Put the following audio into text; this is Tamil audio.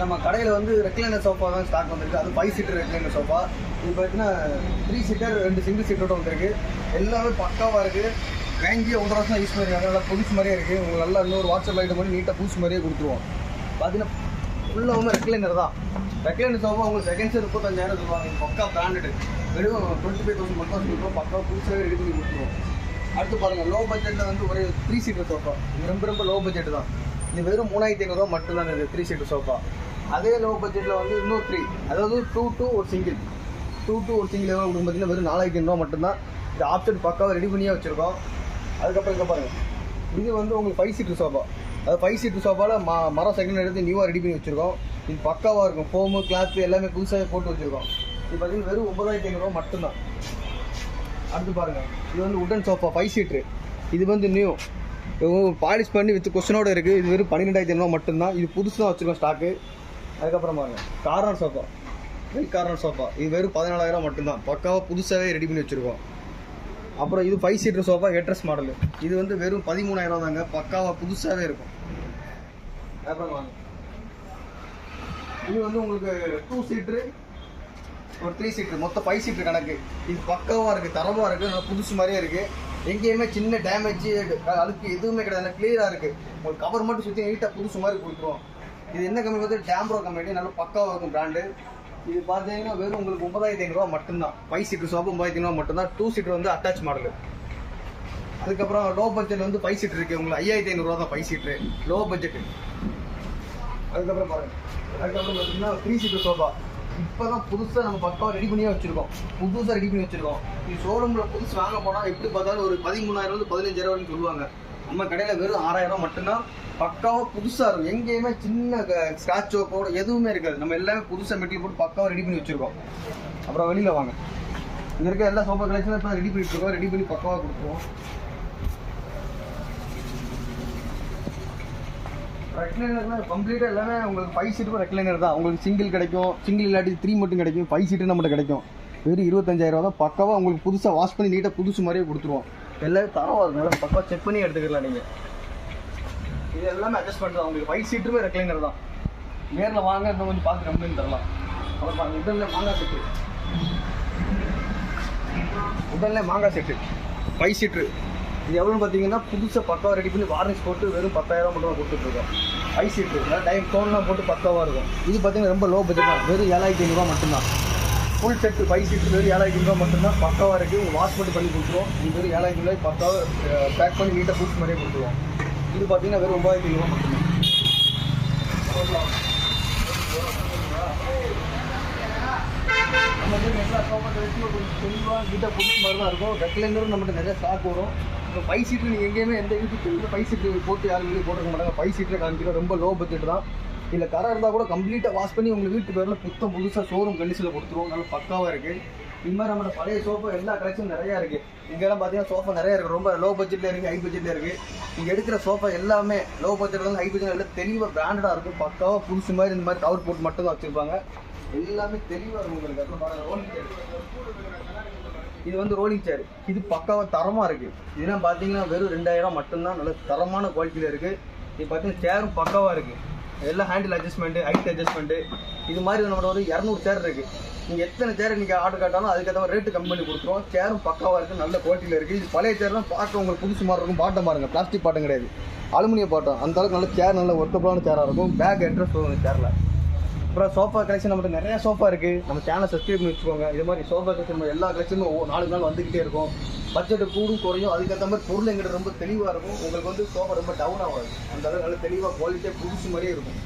நம்ம கடையில் வந்து ரெக்லைனர் சோஃபா தான் ஸ்டாக் வந்திருக்கு. அது ஃபைவ் சீட்டர் ரெக்லைனர் சோஃபா இது பார்த்தீங்கன்னா த்ரீ சீட்டர் ரெண்டு சிங்கிள் சீட்டரோட வந்திருக்கு. எல்லாமே பக்காவாக இருக்குது வாங்கி ஒன்றரை வருஷம் யூஸ் பண்ணியிருக்காங்க நல்லா புதுசு மாதிரியே இருக்குது உங்களுக்கு நல்லா இன்னொரு வாட்ஸ்அப் ஐட்டம் பண்ணி நீட்டாக புதுசு மாதிரியே கொடுத்துருவோம். பார்த்தீங்கன்னா ஃபுல்லாகவும் ரெக்லைனர் தான். ரெக்லைனர் சோஃபா உங்களுக்கு செகண்ட் சேர் முப்பத்தஞ்சாயிரம் சொல்லுவாங்க. பக்கா பிராண்டடு வெறும் டுவெண்ட்டி ஃபைவ் தௌசண்ட் மட்டும் சொல்லிடுவோம் பக்கா புதுசாகவே ரெடி பண்ணி கொடுத்துருவோம். அடுத்து பாருங்கள் லோ பட்ஜெட்டில் வந்து ஒரு த்ரீ சீட்டர் சோஃபா ரொம்ப ரொம்ப லோ பட்ஜெட் தான். இது வெறும் மூணாயிரத்தி ஐநூறுரூவா மட்டும்தான் இது த்ரீ சீட்டர் சோஃபா அதே லோ பட்ஜெட்டில் வந்து இன்னும் த்ரீ அதாவது டூ டூ ஒரு சிங்கிள் டூ டூ ஒரு சிங்கிள் எவ்வளோ கொடுக்கும் பார்த்தீங்கன்னா வெறும் நாலாயிரத்தி ஐநூறுவா மட்டும்தான். இந்த ஆப்ஷன் பக்காவாக ரெடி பண்ணியே வச்சுருக்கோம். அதுக்கப்புறம் இங்கே பாருங்கள் இது வந்து உங்களுக்கு ஃபைவ் சீட்டு சோஃபா அது ஃபைவ் சீட்டு சோஃபாவில் ம மரம் செகண்ட் எடுத்து நியூவாக ரெடி பண்ணி வச்சுருக்கோம். இது பக்காவாக இருக்கும். ஃபோமு கிளாத்து எல்லாமே புதுசாகவே போட்டு வச்சுருக்கோம். இது பார்த்தீங்கன்னா வெறும் ஒன்பதாயிரத்தி ஐநூறுரூவா மட்டும்தான். அடுத்து பாருங்கள் இது வந்து உடன் சோஃபா ஃபைவ் சீட்ரு இது வந்து நியூ பாலிஷ் பண்ணி வித் கொஸ்டினோட இருக்குது இது வெறும் பன்னிரெண்டாயிரத்தி ஐநூறுவா மட்டும்தான். இது புதுசு தான் வச்சுருக்கோம் ஸ்டாக்கு அதுக்கப்புறம் பாருங்க. Corner sofa. Well corner sofa. இது வெறும் பதினாலாயிரம் மட்டும்தான். பக்காவாக புதுசாகவே ரெடி பண்ணி வச்சுருக்கோம். அப்புறம் இது five seater sofa headrest model இது வந்து வெறும் பதிமூணாயிரம் தாங்க. பக்காவாக புதுசாகவே இருக்கும். அப்புறம் வாங்க இது வந்து உங்களுக்கு டூ சீட்ரு ஒரு த்ரீ சீட்ரு மொத்தம் ஃபைவ் சீட்ரு கணக்கு. இது பக்காவாக இருக்குது தரமாக இருக்குது நல்லா புதுசு மாதிரியே இருக்குது எங்கேயுமே சின்ன டேமேஜ் அழுக்கு எதுவுமே கிடையாது. கிளியராக இருக்குது உங்களுக்கு கவர் மட்டும் சுற்றி நீட்டாக புதுசு மாதிரி கொடுத்துருவோம். இது என்ன கம்பெனி வந்து டேம்ப்ரோ கம்பெனி நல்ல பக்காவாக இருக்கும் பிராண்டு இது பார்த்தீங்கன்னா வெறும் உங்களுக்கு ஒன்பதாயிரத்தி ஐநூறுரூவா மட்டும்தான். ஃபைவ் சீட்டர் சோப்பு ஒன்பதாயிரத்தி ஐநூறுவா மட்டும்தான். டூ சீட்டர் வந்து அட்டாச் மாடல் அதுக்கப்புறம் லோ பட்ஜெட் வந்து ஃபைவ் சீட்டர் இருக்குது உங்களுக்கு ஐயாயிரத்தி ஐநூறுரூவா தான் ஃபைவ் சீட்டர் லோ பட்ஜெட் அதுக்கப்புறம் பாருங்க. அதுக்கப்புறம் பார்த்தீங்கன்னா த்ரீ சீட்டர் சோஃபா இப்போ தான் புதுசாக நம்ம பக்காவாக ரெடி பண்ணியே வச்சுருக்கோம். புதுசாக ரெடி பண்ணி வச்சுருக்கோம். இது ஷோரூமில் புதுசு வாங்க போனால் எப்படி பார்த்தாலும் ஒரு பதிமூணாயிரம் வந்து பதினஞ்சாயிரம் வரைக்கும் சொல்லுவாங்க. நம்ம கடையில் வெறும் ஆறாயிரம் ரூபா மட்டும்தான் பக்காவாக புதுசாக இருக்கும். எங்கேயுமே சின்ன ஸ்க்ராட்சோ கூட எதுவுமே இருக்காது. நம்ம எல்லாமே புதுசாக மெட்டீரியல் போட்டு பக்காவாக ரெடி பண்ணி வச்சுருக்கோம். அப்புறம் வெளியில் வாங்க. இங்கே இருக்க எல்லா சோஃபா கலெக்ஷனும் இப்போ ரெடி பண்ணிட்டு இருக்கோம். ரெடி பண்ணி பக்காவாக கொடுத்துருவோம். ரெக்லைனர்லாம் கம்ப்ளீட்டாக எல்லாமே உங்களுக்கு ஃபைவ் சீட்டுக்கும் ரெக்லைனர் தான். உங்களுக்கு சிங்கிள் கிடைக்கும். சிங்கிள் இல்லாட்டி த்ரீ மட்டும் கிடைக்கும். ஃபைவ் சீட்டு நம்மகிட்ட கிடைக்கும். வெறும் இருபத்தஞ்சாயிரம் தான். பக்காவாக உங்களுக்கு புதுசாக வாஷ் பண்ணி நீட்டாக புதுசு மாதிரியே கொடுத்துருவோம். எல்லாமே தரமாக இருக்கும் பக்காவாக செக் பண்ணி எடுத்துக்கலாம் நீங்கள் இது எல்லாமே அட்ஜஸ்ட் பண்ணுறது உங்களுக்கு ஃபைவ் சீட்டுமே ரெக்லைனர் தான். நேரில் வாங்க இன்னும் கொஞ்சம் பார்த்து கம்ப்ளைண்ட் தரலாம் அப்புறம் பாருங்க உடனே மாங்காய் செட்டு. உடல்ல மாங்காய் செட்டு. ஃபைவ் சீட்ரு இது எவ்வளோன்னு பார்த்தீங்கன்னா புதுசாக பக்காவாக ரெடி பண்ணி வார்னிஷ் போட்டு வெறும் பத்தாயிரம் மட்டும் தான் கொடுத்துட்ருக்கோம் ஃபைவ் சீட்ரு டைம் டோன்லாம் போட்டு பக்காவாக இருக்கும். இது பார்த்தீங்கன்னா ரொம்ப லோ பட்ஜெட் தான். வெறும் ஏழாயிரத்தி ஐநூறுரூவா மட்டும்தான். ஃபுல் செட்டு ஃபைவ் சீட்டு வெறும் ஏழாயிரத்தி ஐநூறுரூவா மட்டும்தான். பக்காவாக இருக்குது உங்களுக்கு வாஷ் மட்டும் பண்ணி கொடுத்துருவோம். இது வெறும் ஏழாயிரத்தி ரூபாய் பக்காவாக பேக் பண்ணி நீட்டாக புதுசு மாதிரியே கொடுத்துருவோம். இது பார்த்தீங்கன்னா வெறும் ஒம்பதாயிரத்தி ஐநூறுரூவா மட்டும்தான். நம்ம வந்து எல்லா சோஃபா கிடைச்சும் கொஞ்சம் தெளிவாக நீட்டாக புதுசு மாதிரி தான் இருக்கும். ரெக்லைனரும் நம்மகிட்ட நிறைய ஸ்டாக் வரும். இப்போ ஃபைவ் சீட்டு நீங்கள் எங்கேயுமே எந்த யூடியூப் ஃபைவ் சீட்டு போட்டு யாரும் வீடியோ போட்டுக்க மாட்டாங்க. ஃபைவ் சீட்டில் காமிக்கிறோம் ரொம்ப லோ பட்ஜெட் தான். இல்லை கரை இருந்தால் கூட கம்ப்ளீட்டாக வாஷ் பண்ணி உங்கள் வீட்டு பேரில் புத்தம் புதுசாக ஷோரூம் கண்டிஷனில் கொடுத்துருவோம். நல்லா பக்காவாக இருக்குது இது மாதிரி நம்மளோட பழைய சோஃபா எல்லா கலெக்ஷனும் நிறையா இருக்குது இங்கெல்லாம் பார்த்தீங்கன்னா சோஃபா நிறையா இருக்குது ரொம்ப லோ பட்ஜெட்டில் இருக்குது ஹை பட்ஜெட்டில் இருக்குது நீங்கள் எடுக்கிற சோஃபா எல்லாமே லோ பட்ஜெட்லேருந்து ஹை பட்ஜெட் எல்லாம் தெளிவாக பிராண்டடாக இருக்கும். பக்காவாக புதுசு மாதிரி இந்த மாதிரி கவர் போட்டு மட்டும் தான் வச்சுருப்பாங்க. எல்லாமே தெளிவாக இருக்கும் உங்களுக்கு. அப்புறம் ரோலிங் சேர் இது வந்து ரோலிங் சேர் இது பக்காவாக தரமாக இருக்குது இதெல்லாம் பார்த்தீங்கன்னா வெறும் ரெண்டாயிரம் மட்டும்தான். நல்ல தரமான குவாலிட்டியில் இருக்குது இது பார்த்தீங்கன்னா சேரும் பக்காவாக இருக்குது எல்லாம் ஹேண்டில் அட்ஜஸ்ட்மெண்ட்டு ஹைட் அட்ஜஸ்ட்மெண்ட்டு இது மாதிரி நம்மளோட ஒரு இரநூறு சேர் இருக்குது நீங்கள் எத்தனை சேர் நீங்கள் ஆர்டர் காட்டாலும் அதுக்கேற்ற மாதிரி ரேட்டு கம்மி பண்ணி கொடுத்துருவோம். சேரும் பக்காவாக இருக்குது நல்ல குவாலிட்டியில் இருக்குது இது பழைய சேர்லாம் பார்க்க உங்களுக்கு புதுசு மாதிரி இருக்கும். பாட்டம் பாருங்கள் பிளாஸ்டிக் பாட்டம் கிடையாது. அலுமினிய பாட்டம் அந்த அளவுக்கு நல்ல சேர் நல்ல ஒர்க்கபுளான சேராக இருக்கும். பேக் அட்ரஸ் வரும் சேரில் அப்புறம் சோஃபா கலெக்ஷன் நம்மகிட்ட நிறைய சோஃபா இருக்குது நம்ம சேனல் சப்ஸ்கிரைப் பண்ணி வச்சுக்கோங்க. இது மாதிரி சோஃபா கலெக்ஷன் எல்லா கலெக்ஷனும் நாலு நாள் வந்துக்கிட்டே இருக்கும். பட்ஜெட் கூடும் குறையும். அதுக்கேற்ற மாதிரி பொருள் எங்கிட்ட ரொம்ப தெளிவாக இருக்கும். உங்களுக்கு வந்து சோஃபா ரொம்ப டவுன் ஆகாது. அந்த அளவுக்கு நல்ல தெளிவாக குவாலிட்டியாக புதுசு மாதிரியே இருக்கும்.